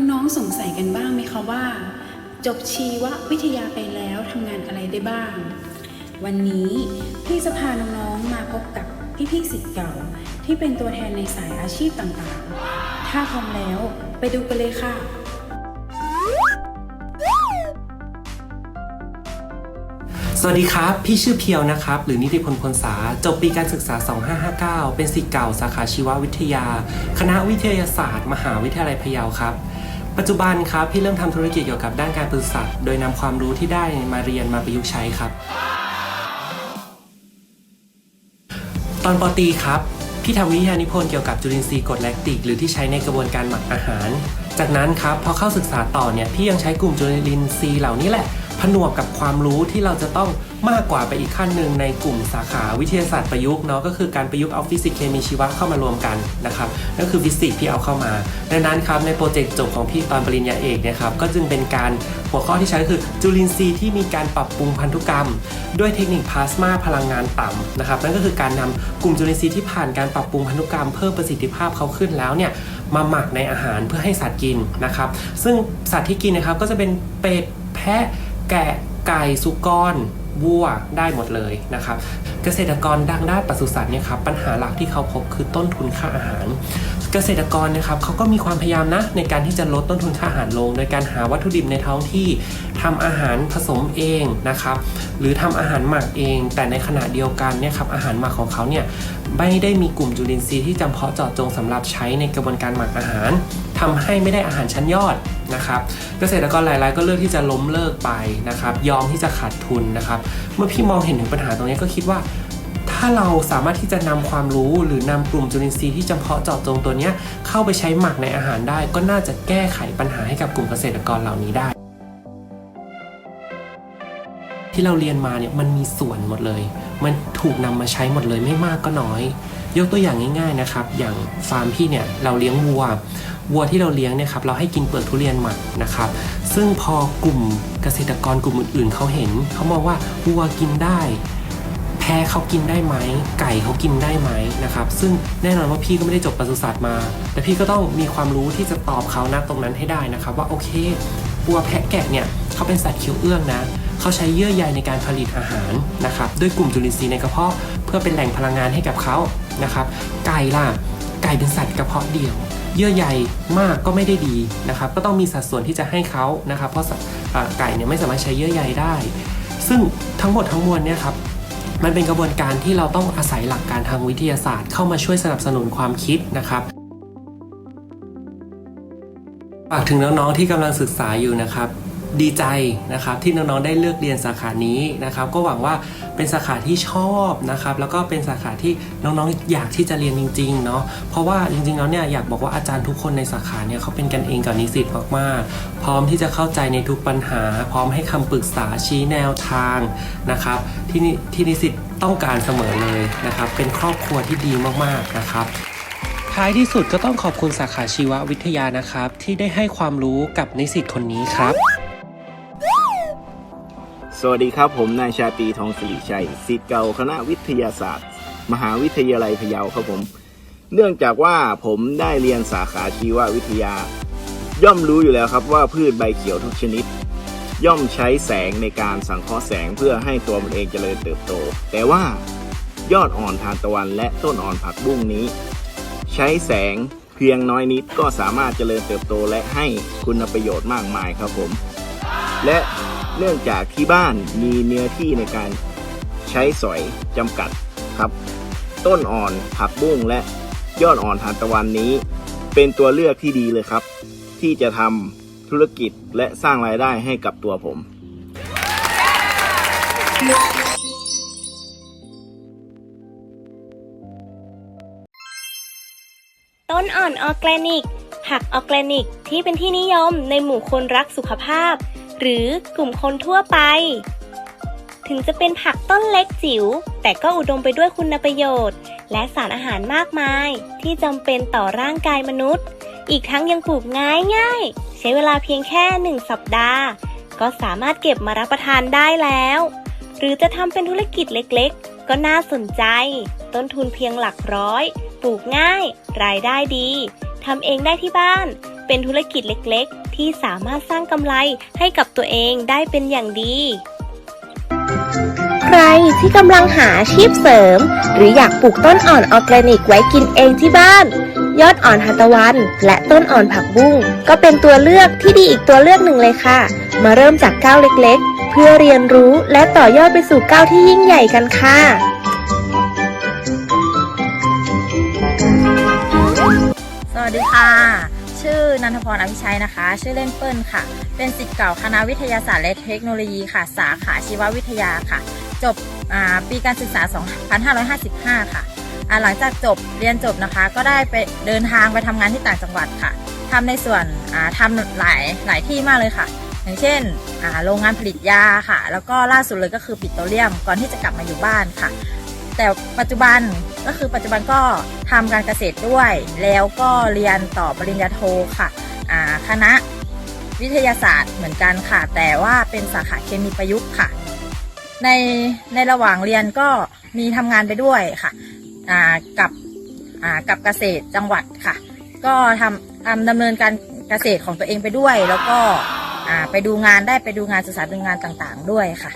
น้องๆสงสัยกันบ้างไหมคะว่า จบชีววิทยาไปแล้วทำงานอะไรได้บ้าง วันนี้พี่จะพาน้องๆมาพบกับพี่ๆสิทธิ์เก่า ที่เป็นตัวแทนในสายอาชีพต่างๆ ถ้าพร้อมแล้วไปดูกันเลยค่ะสวัสดีครับ พี่ชื่อเพียวนะครับ หรือนิติพลพลษาจบปีการศึกษา 2559 เป็นศิษย์เก่าสาขาชีววิทยา คณะวิทยาศาสตร์ มหาวิทยาลัยพะเยาครับ ปัจจุบันครับพี่เริ่มทำธุรกิจเกี่ยวกับด้านการปศุสัตว์โดยนำความรู้ที่ได้มาเรียนมาประยุกต์ใช้ครับ ตอนปอตีครับพี่ทำวิทยานิพนธ์เกี่ยวกับจุลินทรีย์กรดแลคติก หรือที่ใช้ในกระบวนการหมักอาหาร จากนั้นครับพอเข้าศึกษาต่อเนี่ยพี่ยังใช้กลุ่มจุลินทรีย์เหล่านี้แหละ ผนวกกับความรู้ที่เราจะต้องมากกว่าไปอีกขั้นหนึ่งในกลุ่มสาขาวิทยาศาสตร์ประยุกต์เนาะก็คือการประยุกต์เอาฟิสิกส์เคมีชีวะเข้ามารวมกันนะครับนั่นคือฟิสิกส์ที่เอาเข้ามาดังนั้นครับในโปรเจกต์จบของพี่ตอนปริญญาเอกเนะครับก็จึงเป็นการหัวข้อที่ใช้ก็คือจุลินทรีย์ที่มีการปรับปรุงพันธุกรรม ด้วยเทคนิคพลาสมาพลังงานต่ำนะครับนั่นก็คือการนำกลุ่มจุลินทรีย์ที่ผ่านการปรับปรุงพันธุกรรมเพิ่มประสิทธิภาพเขาขึ้นแล้วเนี่ยมาหมักในอาหารเพื่อให้สัตว์กินนะครับซึ่งสัตว์ที่กินนะครับก็จะเป็นเป็ดแพะ แกะไก่สุกรวัวได้หมดเลยนะครับ เกษตรกรดังด้านปศุสัตว์เนี่ยครับปัญหาหลักที่เขาพบคือต้นทุนค่าอาหาร เกษตรกรนะครับเขาก็มีความพยายามนะในการที่จะลดต้นทุนค่าอาหารลง โดยการหาวัตถุดิบในท้องที่ทำอาหารผสมเองนะครับ หรือทำอาหารหมักเอง แต่ในขณะเดียวกันเนี่ยครับอาหารหมักของเขาเนี่ยไม่ได้มีกลุ่มจุลินทรีย์ที่จำเพาะเจาะจงสำหรับใช้ในกระบวนการหมักอาหาร ทำให้ไม่ได้อาหารชั้นยอดนะครับเกษตรกรหลายๆ ก็เลือกที่จะล้มเลิกไปนะครับ ยอมที่จะขาดทุนนะครับ เมื่อพี่มองเห็นถึงปัญหาตรงนี้ก็คิดว่า ถ้าเราสามารถที่จะนำความรู้หรือนำกลุ่มจุลินทรีย์ที่จำเพาะเจาะจงตัวนี้เข้าไปใช้หมักในอาหารได้ ก็น่าจะแก้ไขปัญหาให้กับกลุ่มเกษตรกรเหล่านี้ได้ ที่เราเรียนมาเนี่ยมันมีส่วนหมดเลย มันถูกนำมาใช้หมดเลยไม่มากก็น้อย ยกตัวอย่างง่าย ๆนะครับ อย่างฟาร์มพี่เนี่ยเราเลี้ยงวัว วัวที่เราเลี้ยงเนี่ยครับเราให้กินเปลือกทุเรียนหมักนะครับ ซึ่งพอกลุ่มเกษตรกรกลุ่มอื่นๆเขาเห็นเขามองว่าวัวกินได้ แพะเขากินได้ไหม ไก่เขากินได้ไหมนะครับ ซึ่งแน่นอนว่าพี่ก็ไม่ได้จบปศุสัตว์มาแต่พี่ก็ต้องมีความรู้ที่จะตอบเขานะตรงนั้นให้ได้นะครับ ว่าโอเควัวแพะแกะเนี่ยเขาเป็นสัตว์เคี้ยวเอื้องนะเขาใช้เยื่อใยในการผลิตอาหารนะครับด้วยกลุ่มจุลินทรีย์ในกระเพาะเพื่อเป็นแหล่งพลังงานให้กับเขานะครับ ไก่ล่ะไก่เป็นสัตว์กระเพาะเดี่ยว เยื่อใยมากก็ไม่ได้ดีนะครับ ก็ต้องมีสัดส่วนที่จะให้เขานะครับ เพราะสัตว์ไก่เนี่ยไม่สามารถใช้เยื่อใยได้ ซึ่งทั้งหมดทั้งมวลเนี่ยครับมันเป็นกระบวนการที่เราต้องอาศัยหลักการทางวิทยาศาสตร์ เข้ามาช่วยสนับสนุนความคิดนะครับฝากถึงน้องๆที่กำลังศึกษาอยู่นะครับ ดีใจนะครับที่น้องๆได้เลือกเรียนสาขานี้นะครับ ก็หวังว่าเป็นสาขาที่ชอบนะครับ แล้วก็เป็นสาขาที่น้องๆอยากที่จะเรียนจริงๆเนาะเพราะว่าจริงๆแล้วเนี่ยอยากบอกว่าอาจารย์ทุกคนในสาขาเนี่ยเขาเป็นกันเองกับนิสิตมากๆ พร้อมที่จะเข้าใจในทุกปัญหา พร้อมให้คำปรึกษาชี้แนวทางนะครับ ที่นิที่นิสิตต้องการเสมอเลยนะครับ เป็นครอบครัวที่ดีมากๆนะครับท้ายที่สุดก็ต้องขอบคุณสาขาชีววิทยานะครับ ที่ได้ให้ความรู้กับนิสิตคนนี้ครับ สวัสดีครับผมนายชาตรีทองสิริชัยศิษย์เก่าคณะวิทยาศาสตร์ มหาวิทยาลัยพะเยาครับผม เนื่องจากว่าผมได้เรียนสาขาชีววิทยา ย่อมรู้อยู่แล้วครับว่าพืชใบเขียวทุกชนิด ย่อมใช้แสงในการสังเคราะห์แสงเพื่อให้ตัวมันเองเจริญเติบโต แต่ว่ายอดอ่อนทานตะวันและต้นอ่อนผักบุ้งนี้ ใช้แสงเพียงน้อยนิดก็สามารถเจริญเติบโตและให้คุณประโยชน์มากมายครับผม และ เนื่องจากที่บ้านมีเนื้อที่ในการใช้สอยจำกัดครับ ต้นอ่อนผักบุ้งและยอดอ่อนทานตะวันนี้ เป็นตัวเลือกที่ดีเลยครับ ที่จะทำธุรกิจและสร้างรายได้ให้กับตัวผมต้นอ่อนออร์แกนิก ผักออร์แกนิกที่เป็นที่นิยมในหมู่คนรักสุขภาพ หรือกลุ่มคนทั่วไป ถึงจะเป็นผักต้นเล็กจิ๋ว แต่ก็อุดมไปด้วยคุณประโยชน์ และสารอาหารมากมาย ที่จำเป็นต่อร่างกายมนุษย์ อีกทั้งยังปลูกง่ายง่ายใช้เวลาเพียงแค่หนึ่งสัปดาห์ ก็สามารถเก็บมารับประทานได้แล้ว หรือจะทำเป็นธุรกิจเล็กๆ ก็น่าสนใจ ต้นทุนเพียงหลักร้อย ปลูกง่าย รายได้ดีทำเองได้ที่บ้าน เป็นธุรกิจเล็กๆ ที่สามารถสร้างกำไรให้กับตัวเองได้เป็นอย่างดี ใครที่กำลังหาอาชีพเสริม หรืออยากปลูกต้นอ่อนออร์แกนิกไว้กินเองที่บ้าน ยอดอ่อนหัตวัน และต้นอ่อนผักบุ้งก็เป็นตัวเลือกที่ดีอีกตัวเลือกหนึ่งเลยค่ะ มาเริ่มจากก้าวเล็กๆ เพื่อเรียนรู้และต่อยอดไปสู่ก้าวที่ยิ่งใหญ่กันค่ะ นันทพรอภิชัยนะคะ ชื่อเล่นเปิ้ลค่ะ เป็นศิษย์เก่าคณะวิทยาศาสตร์และเทคโนโลยีค่ะ สาขาชีววิทยาค่ะ จบปีการศึกษา 2555 ค่ะอ่าหลังจากจบเรียนจบนะคะ ก็ได้ไปเดินทางไปทำงานที่ต่างจังหวัดค่ะทำในส่วนอ่าทำหลายหลายที่มากเลยค่ะ อย่างเช่นโรงงานผลิตยาค่ะ แล้วก็ล่าสุดเลยก็คือปิโตรเลียมก่อนที่จะกลับมาอยู่บ้านค่ะ แต่ปัจจุบันก็คือปัจจุบันก็ทำการเกษตรด้วย แล้วก็เรียนต่อปริญญาโทค่ะคณะวิทยาศาสตร์เหมือนกันค่ะ แต่ว่าเป็นสาขาเคมีประยุกต์ค่ะ ในในระหว่างเรียนก็มีทำงานไปด้วยค่ะกับกับเกษตรจังหวัดค่ะ ก็ทำทำดำเนินการเกษตรของตัวเองไปด้วย แล้วก็ไปดูงานได้ไปดูงานศึกษาดูงานต่างๆ ด้วยค่ะ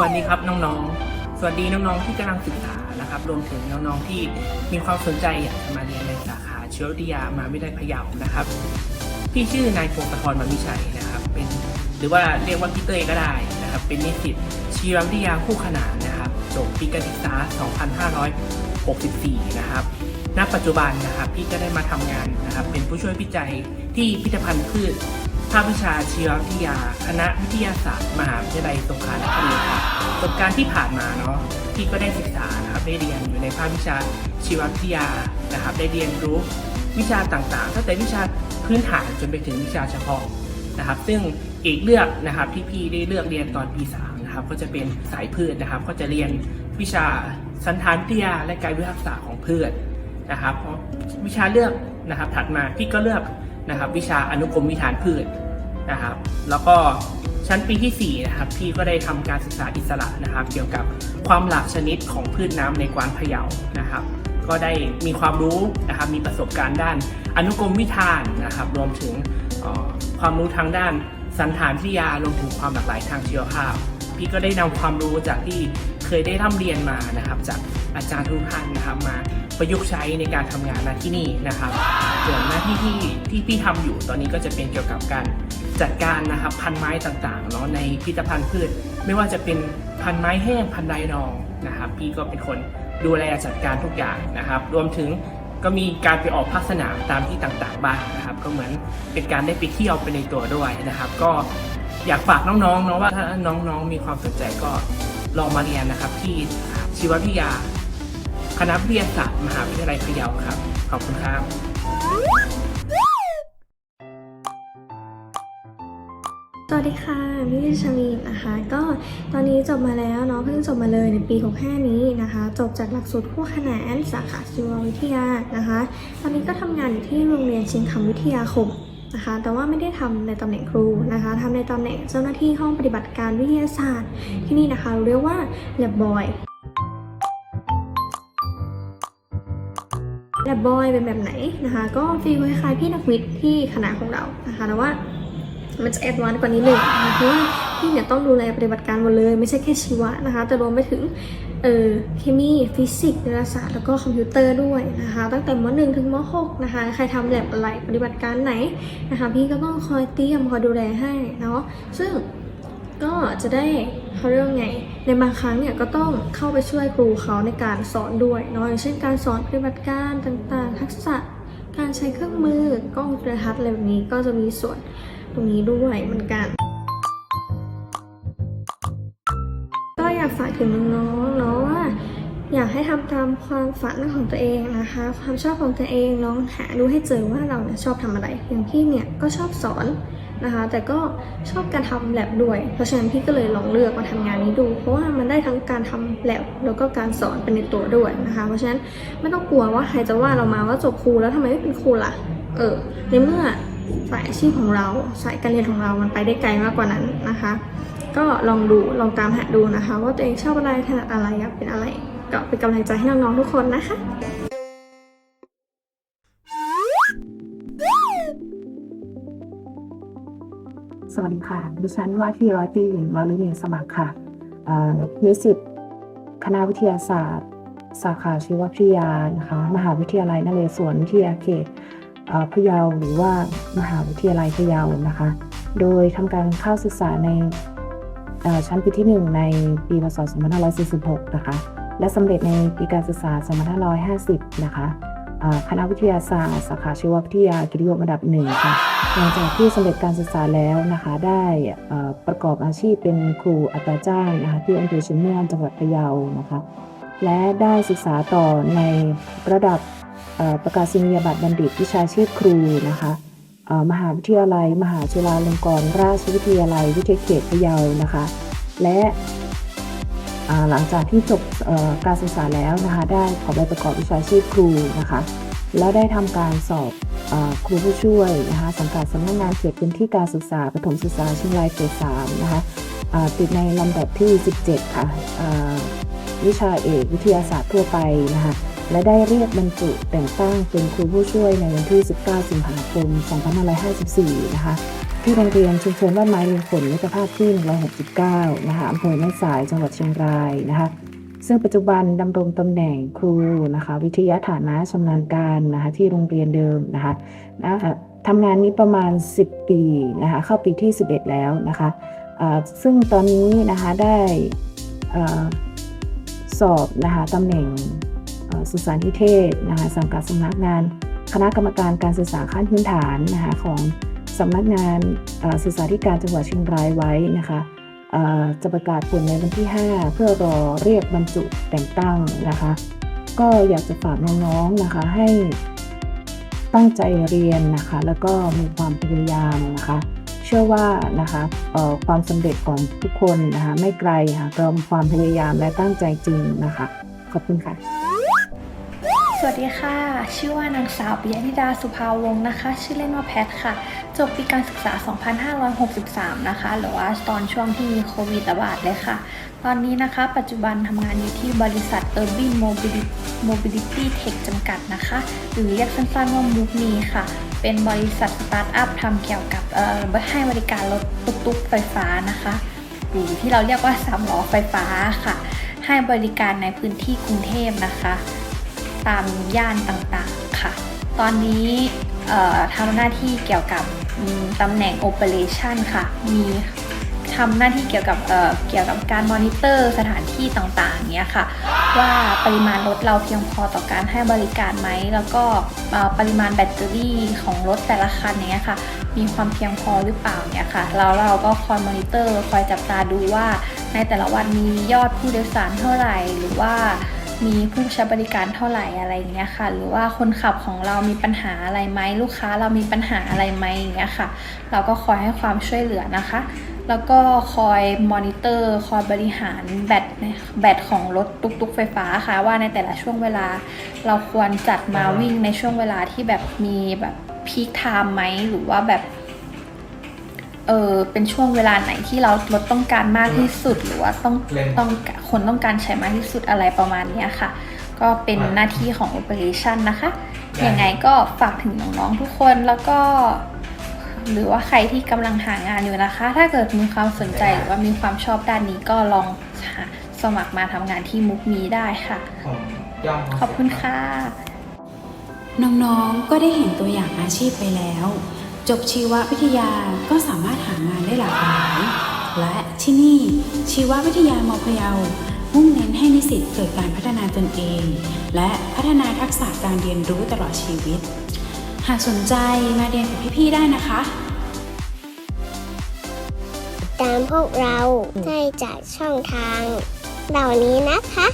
วัสดีครับน้องๆ สวัสดีน้องๆที่กำลังศึกษานะครับ รวมถึงน้องๆที่มีความสนใจอยากจะมาเรียนในสาขาเชีววิทยามหาวิทยาลัยพะเยานะครับ พี่ชื่อนายพงศธรมันวิชัยนะครับ เป็นหรือว่าเรียกว่าพี่เต้ยก็ได้นะครับ เป็นนิสิตชีววิทยาคู่ขนานนะครับจบปีการศึกษา 2564 นะครับณปัจจุบันนะครับพี่ก็ได้มาทำงานนะครับ เป็นผู้ช่วยวิจัยที่พิพิธภัณฑ์พืชภาควิชาชีววิทยา คณะวิทยาศาสตร์ มหาวิทยาลัยสงขลานครินทร์ ประสบการณ์ที่ผ่านมาเนาะพี่ก็ได้ศึกษานะครับได้เรียนอยู่ในภาควิชาชีววิทยานะครับ ได้เรียนรู้วิชาต่างๆตั้งแต่วิชาพื้นฐานจนไปถึงวิชาเฉพาะนะครับ ซึ่งอีกเลือกนะครับที่พี่ได้เลือกเรียนตอนปีสามนะครับก็จะเป็นสายพืชนะครับ ก็จะเรียนวิชาสันฐานวิทยาและกายวิทยาศาสตร์ของพืชนะครับเพราะวิชาเลือกนะครับถัดมาพี่ก็เลือกนะครับ วิชาอนุกรมวิธานพืชนะครับ แล้วก็ ชั้นปีที่ 4 นะครับ พี่ก็ได้ทำการศึกษาอิสระนะครับ เกี่ยวกับความหลากชนิดของพืชน้ำในกวานพะเยานะครับ ก็ได้มีความรู้นะครับ มีประสบการณ์ด้านอนุกรมวิธานนะครับ รวมถึงความรู้ทางด้านสันฐานวิทยารวมถึงความหลากหลายทางชีวภาพ พี่ก็ได้นำความรู้จากที่เคยได้ร่ำเรียนมานะครับ จากอาจารย์ทุกท่านนะครับมาประยุกต์ใช้ในการทำงานณที่นี่นะครับ ส่วนหน้าที่ที่ที่พี่ทำอยู่ตอนนี้ก็จะเป็นเกี่ยวกับการ จัดการนะครับพันไม้ต่างๆเนาะในพิพิธภัณฑ์พืช ไม่ว่าจะเป็นพันไม้แห้งพันไม้นองนะครับพี่ก็เป็นคนดูแลจัดการทุกอย่างนะครับ รวมถึงก็มีการไปออกภาคสนามตามที่ต่างๆบ้างนะครับ ก็เหมือนเป็นการได้ไปเที่ยวไปในตัวด้วยนะครับ ก็อยากฝากน้องๆเนาะว่าถ้าน้องๆมีความสนใจก็ลองมาเรียนนะครับที่ชีววิทยาคณะวิทยาศาสตร์มหาวิทยาลัยพะเยาครับ ขอบคุณครับ สวัสดีค่ะพี่ชามีนนะคะ ก็ตอนนี้จบมาแล้วเนาะเพิ่งจบมาเลยในปี 65 นี้นะคะ จบจากหลักสูตรคู่ขนานสาขาชีววิทยานะคะ ตอนนี้ก็ทำงานอยู่ที่โรงเรียนเชียงคำวิทยาคมนะคะ แต่ว่าไม่ได้ทำในตำแหน่งครูนะคะทำในตำแหน่งเจ้าหน้าที่ห้องปฏิบัติการวิทยาศาสตร์ ที่นี่นะคะเรียกว่า lab boy lab boy เป็นแบบไหนนะคะ ก็ฟีลคล้ายๆพี่นักวิทย์ที่คณะของเรานะคะแต่ว่า มันจะแอดวานซ์กว่านี้หนึ่งนะคะเพราะว่าพี่เนี่ยต้องดูแลปฏิบัติการหมดเลย ไม่ใช่แค่ชีวะนะคะ แต่รวมไปถึงเออเคมีฟิสิกส์ดาราศาสตร์แล้วก็คอมพิวเตอร์ด้วยนะคะ ตั้งแต่ม .1 ถึงม .6 นะคะ ใครทำแลบอะไรปฏิบัติการไหนนะคะ พี่ก็ต้องคอยเตรียมคอยดูแลให้เนาะซึ่งก็จะได้เขาเรียกว่าไง ในบางครั้งเนี่ยก็ต้องเข้าไปช่วยครูเขาในการสอนด้วยเนาะอย่างเช่นการสอนปฏิบัติการต่างๆ ทักษะการใช้เครื่องมือกล้องโทรทัศน์อะไรแบบนี้ก็จะมีส่วน ตรงนี้ด้วยเหมือนกัน ก็อยากฝากถึงน้องๆเนาะว่าอยากให้ทำตามความฝันของตัวเองนะคะ ความชอบของตัวเองลองหาดูให้เจอว่าเราเนี่ยชอบทำอะไร อย่างพี่เนี่ยก็ชอบสอนนะคะ แต่ก็ชอบการทำแลบด้วย เพราะฉะนั้นพี่ก็เลยลองเลือกมาทำงานนี้ดู เพราะว่ามันได้ทั้งการทำแลบแล้วก็การสอนเป็นในตัวด้วยนะคะ เพราะฉะนั้นไม่ต้องกลัวว่าใครจะว่าเรามาว่าจบครูแล้วทำไมไม่เป็นครูล่ะ เออในเมื่อ สายอาชีพของเราสายการเรียนของเรามันไปได้ไกลมากกว่านั้นนะคะ ก็ลองดูลองตามหาดูนะคะ ว่าตัวเองชอบอะไรถนัดอะไรอยากเป็นอะไร ก็เป็นกำลังใจให้น้องๆทุกคนนะคะสวัสดีค่ะ ดิฉันว่าที่ร้อยตีหญิงวารุณีสมัครค่ะนิสิตคณะวิทยาศาสตร์ สาขาชีววิทยานะคะ มหาวิทยาลัยนเรศวรวิทยาเขต พะเยาหรือว่ามหาวิทยาลัยพะเยานะคะ โดยทำการเข้าศึกษาในชั้นปีที่ 1 ในปีพศ 2546 นะคะ และสำเร็จในปีการศึกษา 2550 นะคะคณะวิทยาศาสตร์สาขาชีววิทยากิตยศระดับหนึ่งค่ะหลังจากที่สำเร็จการศึกษาแล้วนะคะ ได้ประกอบอาชีพเป็นครูอัตราจ้างนะคะที่อำเภอชียงม่วงจังหวัดพะเยานะคะ และได้ศึกษาต่อในระดับ ประกาศนียบัตรบัณฑิตวิชาชีพครูนะคะมหาวิทยาลัย มหาจุฬาลงกรณราชวิทยาลัย วิทยาเขตพะเยานะคะ และหลังจากที่จบการศึกษาแล้วนะคะได้ขอใบประกอบวิชาชีพครูนะคะ แล้วได้ทำการสอบอครูผู้ช่วยนะคะสังกัดสำนักงานเขตพื้นที่การศึกษาประถมศึกษาเชียงรายเขต3นะคะติดในลำดับที่ 17 ค่ะอ่าวิชาเอกวิทยาศาสตร์ทั่วไปนะคะ และได้เรียกบรรจุแต่งตั้งเป็นครูผู้ช่วยในวันที่ 19 สิงหาคม 2554 นะคะ ที่โรงเรียนชุมชนบ้านไม้เรียงผลมิตรภาพที่ 169 นะคะอำเภอแม่สายจังหวัดเชียงรายนะคะ ซึ่งปัจจุบันดำรงตำแหน่งครูนะคะ วิทยาฐานะชำนาญการนะคะที่โรงเรียนเดิมนะคะนะคะทำงานนี้ประมาณ 10 ปีนะคะ เข้าปีที่ 11 แล้วนะคะซึ่งตอนนี้นะคะได้อสอบนะคะตำแหน่ง สื่อสารนิเทศนะคะสังกัดสำนักงาน คณะกรรมการการศึกษาขั้นพื้นฐานนะคะของสำนักงานศึกษาธิการจังหวัดเชียงรายไว้นะคะจะประกาศผลในวันที่ 5 เพื่อรอเรียกบรรจุแต่งตั้งนะคะ ก็อยากจะฝากน้องๆนะคะให้ตั้งใจเรียนนะคะ แล้วก็มีความพยายามนะคะ เชื่อว่านะคะความสำเร็จของทุกคนนะคะไม่ไกลค่ะเรามความพยายามและตั้งใจจริงนะคะ ขอบคุณค่ะ สวัสดีค่ะ ชื่อว่านางสาวปิยธิดาสุภาวงศ์นะคะ ชื่อเล่นว่าแพทค่ะ จบปีการศึกษา 2563 นะคะ หรือว่าตอนช่วงที่มีโควิดระบาดเลยค่ะ ตอนนี้นะคะ ปัจจุบันทำงานอยู่ที่บริษัท Urban Mobility Tech จำกัดนะคะ หรือเรียกสั้นๆว่ามุกมีค่ะ เป็นบริษัทสตาร์ทอัพทำเกี่ยวกับเอ่อให้บริการรถตุ๊กๆไฟฟ้านะคะ หรือที่เราเรียกว่าสามล้อไฟฟ้าค่ะ ให้บริการในพื้นที่กรุงเทพนะคะ ตามย่านต่างๆค่ะ ตอนนี้ทำหน้าที่เกี่ยวกับตำแหน่ง Operation ค่ะ มีทำหน้าที่เกี่ยวกับเเกี่ยวกับการมอนิเตอร์สถานที่ต่างๆเนี้ยค่ะ ว่าปริมาณรถเราเพียงพอต่อการให้บริการไหม แล้วก็ปริมาณแบตเตอรี่ของรถแต่ละคันเนี้ยค่ะ มีความเพียงพอหรือเปล่าเนี่ยค่ะแล้วเราก็คอยมอนิเตอร์คอยจับตาดูว่าในแต่ละวันมียอดผู้โดยสารเท่าไหร่หรือว่า มีผู้ใช้บริการเท่าไหร่อะไรอย่างเงี้ยค่ะ หรือว่าคนขับของเรามีปัญหาอะไรไหมลูกค้าเรามีปัญหาอะไรไหมอย่างเงี้ยค่ะ เราก็คอยให้ความช่วยเหลือนะคะ แล้วก็คอยมอนิเตอร์ คอยบริหารแบตแบตของรถตุกๆไฟฟ้าค่ะ ว่าในแต่ละช่วงเวลา เราควรจัดมาวิ่งในช่วงเวลาที่แบบมีแบบพีคไทม์ไหมหรือว่าแบบ เออเป็นช่วงเวลาไหนที่เรารถต้องการมากที่สุด หรือว่าต้องต้องคนต้องการใช้มากที่สุดอะไรประมาณเนี้ยค่ะ ก็เป็นหน้าที่ของ Operation นะคะ ยังไงก็ฝากถึงน้องๆทุกคนแล้วก็ หรือว่าใครที่กำลังหางานอยู่นะคะ ถ้าเกิดมีความสนใจหรือว่ามีความชอบด้านนี้ก็ลองหาสมัครมาทำงานที่มุกมีได้ค่ะ ขอบคุณค่ะ น้องๆก็ได้เห็นตัวอย่างอาชีพไปแล้ว จบชีววิทยาก็สามารถหางานได้หลากหลาย และที่นี่ชีววิทยามอพะเยามุ่งเน้นให้นิสิตเกิดการพัฒนาตนเอง และพัฒนาทักษะการเรียนรู้ตลอดชีวิต หากสนใจมาเรียนกับพี่ๆได้นะคะ ตามพวกเราได้จากช่องทางเหล่านี้นะคะ